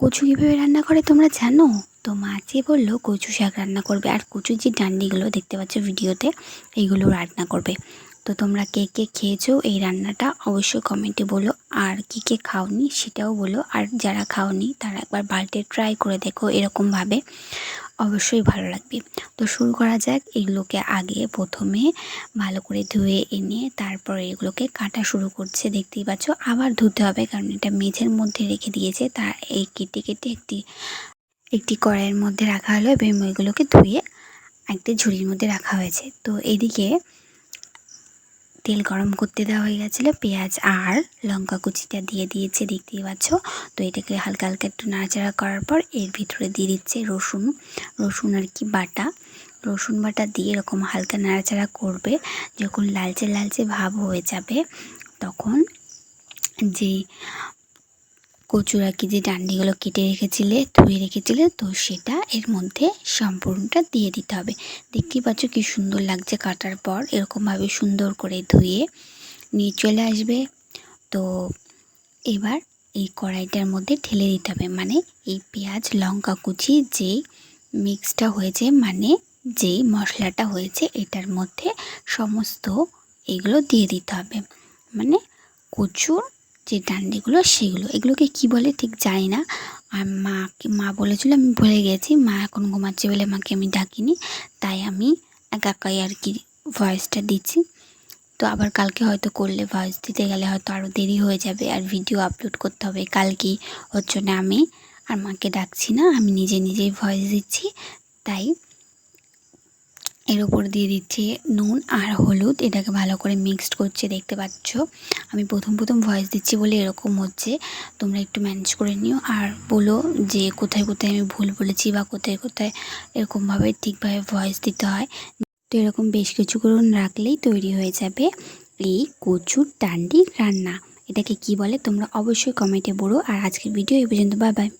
কচু কীভাবে রান্না করে তোমরা জানো? তো মা যে বলল কচু শাক রান্না করবে। আর কচুর যে ডান্ডিগুলো দেখতে পাচ্ছ ভিডিওতে, এইগুলো রান্না করবে। তো তোমরা কে কে খেয়েছো এই রান্নাটা অবশ্যই কমেন্টে বলো। আর কি কে খাওনি সেটাও বলো। আর যারা খাওনি তারা একবার বাড়িতে ট্রাই করে দেখো এরকমভাবে। অবশ্যই ভালো লাগবে। তো শুরু করা যাক, এগুলোকে আগে প্রথমে ভালো করে ধুয়ে এনে তারপর এগুলোকে কাটা শুরু করছে। দেখতেই পাচ্ছ, আবার ধুতে হবে কারণ এটা মেঝের মধ্যে রেখে দিয়েছে। তা এই কেটে কেটে একটি একটি কড়াইয়ের মধ্যে রাখা হলো এবং এগুলোকে ধুয়ে একটি ঝুড়ির মধ্যে রাখা হয়েছে। তো এদিকে তেল গরম করতে দেওয়া হয়ে গেছিল, পেঁয়াজ, আর লঙ্কা কুচিটা দিয়ে দিয়েছে, দেখতেই পাচ্ছ? তো এটাকে হালকা হালকা একটু নাড়াচাড়া করার পর এর ভিতরে দিয়ে দিচ্ছে রসুন রসুন আর কি বাটা। রসুন বাটা দিয়ে এরকম হালকা নাড়াচাড়া করবে, যখন লালচে লালচে ভাব হয়ে যাবে, তখন যে কচুর কি যে ডান্ডিগুলো কেটে রেখেছিলে, ধুয়ে রেখেছিলে, তো সেটা এর মধ্যে সম্পূর্ণটা দিয়ে দিতে হবে। দেখতেই পাচ্ছ কি সুন্দর লাগছে কাটার পর, এরকমভাবে সুন্দর করে ধুয়ে নিয়ে চলে আসবে। তো এবার এই কড়াইটার মধ্যে ঢেলে দিতে হবে মানে এই পেঁয়াজ, লঙ্কা কুচি, যেই মিক্সটা হয়েছে মানে যেই মশলাটা হয়েছে, এটার মধ্যে সমস্ত এগুলো দিয়ে দিতে হবে। মানে কচুর যে ডান্ডিগুলো সেগুলো এগুলোকে কি বলে ঠিক জানি না। আর মাকে মা বলেছিল, আমি ভুলে গেছি। মা এখন ঘুমাচ্ছে বলে মাকে আমি ডাকিনি। তাই আমি একা একাই আর কি ভয়েসটা দিচ্ছি। তো আবার কালকে হয়তো করলে ভয়েস দিতে গেলে হয়তো আরও দেরি হয়ে যাবে। আর ভিডিও আপলোড করতে হবে। কালকে ওর জন্য আমি আর মাকে ডাকছি না। আমি নিজে নিজেই ভয়েস দিচ্ছি। তাই এর উপর দিয়ে দিচ্ছি নুন আর হলুদ। এটাকে ভালো করে মিক্সড করছে, দেখতে পাচ্ছ? আমি প্রথম প্রথম ভয়েস দিচ্ছি বলে এরকম হচ্ছে। তোমরা একটু ম্যানেজ করে নিও। আর বলো যে কোথায় কোথায় আমি ভুল বলেছি বা কোথায় কোথায় এরকমভাবে ঠিকভাবে ভয়েস দিতে হয়। তো এরকম বেশ কিছু কিছুক্ষণ রাখলেই তৈরি হয়ে যাবে এই কচুর ডান্ডি রান্না। এটাকে কি বলে তোমরা অবশ্যই কমেন্টে বলো। আর আজকের ভিডিও এই পর্যন্ত। Bye bye